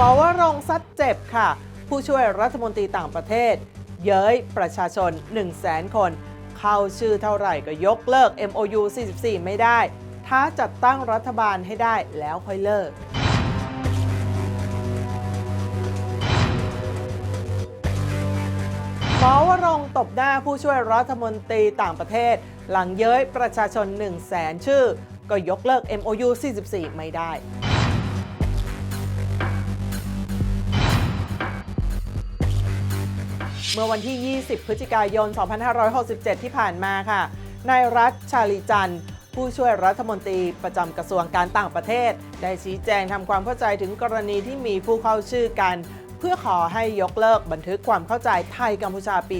หมอวรงซัดเจ็บค่ะ ผู้ช่วยรัฐมนตรีต่างประเทศ เย้ยประชาชน 1 0 0 0 0แสนคน เข้าชื่อเท่าไหร่ก็ยกเลิก MOU 44 ไม่ได้ถ้าจัดตั้งรัฐบาลให้ได้แล้วค่อยเลิกหมอวรงตบหน้าผู้ช่วยรัฐมนตรีต่างประเทศ หลังเย้ยประชาชน 1 0 0 0 0แสนชื่อ ก็ยกเลิก MOU 44 ไม่ได้ เมื่อวันที่ 20 พฤศจิกายน 2567 ที่ผ่านมาค่ะ นายรัฐชาลีจันทร์ผู้ช่วยรัฐมนตรีประจำกระทรวงการต่างประเทศ ได้ชี้แจงทำความเข้าใจถึงกรณีที่มีผู้เข้าชื่อกัน เพื่อขอให้ยกเลิกบันทึกความเข้าใจไทยกัมพูชาปี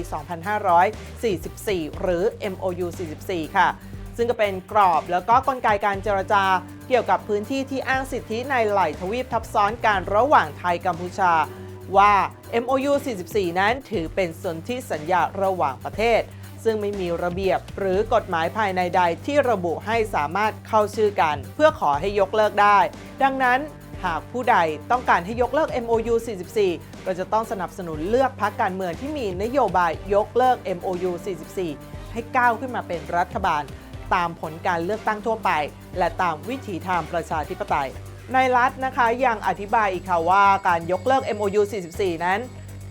2544 หรือ MOU 44 ค่ะ ซึ่งก็เป็นกรอบแล้วก็กลไกการเจรจาเกี่ยวกับพื้นที่ที่อ้างสิทธิในไหล่ทวีปทับซ้อนการระหว่างไทยกัมพูชา ว่า MOU 44 นั้นถือเป็นสนธิสัญญาระหว่างประเทศ ซึ่งไม่มีระเบียบหรือกฎหมายภายในใดที่ระบุให้สามารถเข้าชื่อกัน เพื่อขอให้ยกเลิกได้ ดังนั้นหากผู้ใดต้องการให้ยกเลิก MOU 44 ก็จะต้องสนับสนุนเลือกพรรคการเมืองที่มีนโยบายยกเลิก MOU 44 ให้ก้าวขึ้นมาเป็นรัฐบาล ตามผลการเลือกตั้งทั่วไป และตามวิถีทางประชาธิปไตย ในรัฐนะคะยังอธิบายอีกค่ะว่าการยกเลิก MOU 44 นั้น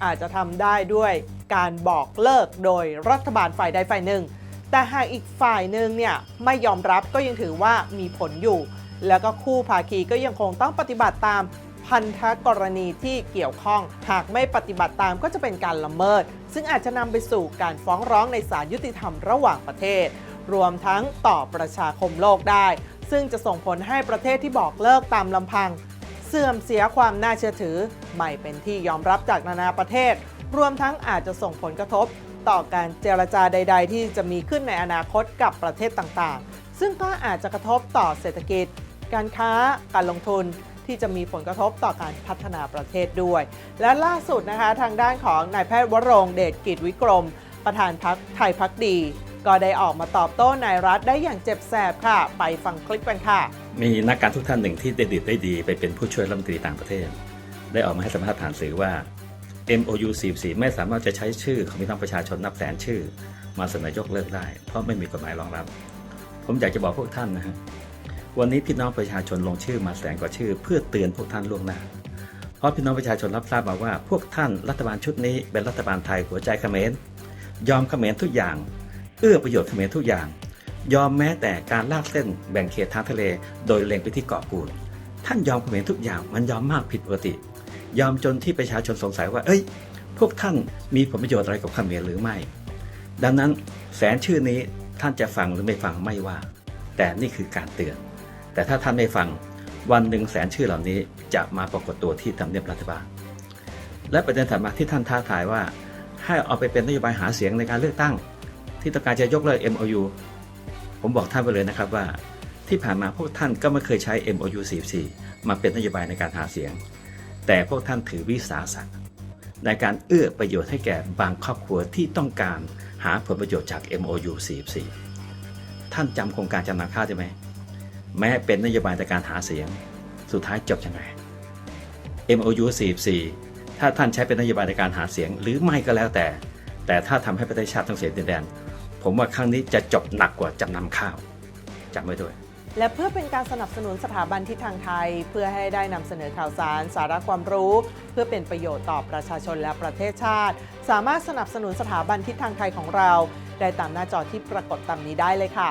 อาจจะทำได้ด้วยการบอกเลิกโดยรัฐบาลฝ่ายใดฝ่ายหนึ่ง แต่หากอีกฝ่ายหนึ่งเนี่ยไม่ยอมรับก็ยังถือว่ามีผลอยู่ แล้วก็คู่ภาคีก็ยังคงต้องปฏิบัติตามพันธกรณีที่เกี่ยวข้อง หากไม่ปฏิบัติตามก็จะเป็นการละเมิด ซึ่งอาจจะนำไปสู่การฟ้องร้องในศาลยุติธรรมระหว่างประเทศ รวมทั้งต่อประชาคมโลกได้ ซึ่งจะส่งผลให้ประเทศที่บอกเลิกตามลำพัง เสื่อมเสียความน่าเชื่อถือ ไม่เป็นที่ยอมรับจากนานาประเทศ รวมทั้งอาจจะส่งผลกระทบ ต่อการเจรจาใด ๆ ที่จะมีขึ้นในอนาคตกับประเทศต่างๆ ซึ่งก็อาจจะกระทบต่อเศรษฐกิจ การค้า การลงทุนที่จะมีผลกระทบต่อการพัฒนาประเทศด้วย และล่าสุดนะคะทางด้านของนายแพทย์วรงค์เดชกิจวิกรม ประธานพักไทยพักดี ก็ได้ออกมาตอบโต้นายรัฐได้อย่างเจ็บแสบค่ะ ไปฟังคลิปกันค่ะ มีนักการทุกท่านหนึ่งที่ได้ดิดได้ดีไปเป็นผู้ช่วยรัฐมนตรีต่างประเทศ ได้ออกมาให้สัมภาษณ์ผ่านสื่อว่า MOU 44ไม่สามารถจะใช้ชื่อของพี่น้องประชาชนนับแสนชื่อ มาเสนอยกเลิกได้ เพราะไม่มีกฎหมายรองรับ ผมอยากจะบอกพวกท่านนะฮะวันนี้พี่น้องประชาชนลงชื่อมาแสนกว่าชื่อ เพื่อเตือนพวกท่านล่วงหน้า เพราะพี่น้องประชาชนรับทราบมาว่า พวกท่านรัฐบาลชุดนี้เป็นรัฐบาลไทยหัวใจเขมรยอมเขมรทุกอย่าง เอื้อประโยชน์เขมรทุกอย่าง ยอมแม้แต่การลากเส้นแบ่งเขตทางทะเล โดยเล็งไปที่เกาะกูดท่านยอมเขมรทุกอย่างมันยอมมากผิดปกติ ยอมจนที่ประชาชนสงสัยว่า เอ้ย พวกท่านมีผลประโยชน์อะไรกับเขมรหรือไม่ ดังนั้นแสนชื่อนี้ท่านจะฟังหรือไม่ฟังไม่ว่า แต่นี่คือการเตือน แต่ถ้าท่านไม่ฟังวันหนึ่งแสนชื่อเหล่านี้จะมาปรากฏตัวที่ทำเนียบรัฐบาล และประเด็นถัดมาที่ท่านท้าทายว่า ให้เอาไปเป็นนโยบายหาเสียงในการเลือกตั้ง ที่ต้องการจะยกเลิก MOU ผมบอกท่านไปเลยนะครับว่า ที่ผ่านมาพวกท่านก็ไม่เคยใช้ MOU 44 มาเป็นนโยบายในการหาเสียง แต่พวกท่านถือวิสาสะในการเอื้อประโยชน์ให้แก่บางครอบครัวที่ต้องการหาผลประโยชน์จาก MOU 44 ท่านจำโครงการจำนำข้าวได้ไหม แม้เป็นนโยบายในการหาเสียง สุดท้ายจบยังไง MOU 44 ถ้าท่านใช้เป็นนโยบายในการหาเสียง หรือไม่ก็แล้วแต่ แต่ถ้าทำให้ประเทศชาติต้องเสียดินแดน ผมว่าครั้งนี้จะจบหนักกว่าจำนำข้าวจำไว้ด้วย และเพื่อเป็นการสนับสนุนสถาบันทิศทางไทย เพื่อให้ได้นำเสนอข่าวสาร สาระความรู้ เพื่อเป็นประโยชน์ต่อประชาชนและประเทศชาติ สามารถสนับสนุนสถาบันทิศทางไทยของเรา ได้ตามหน้าจอที่ปรากฏตามนี้ได้เลยค่ะ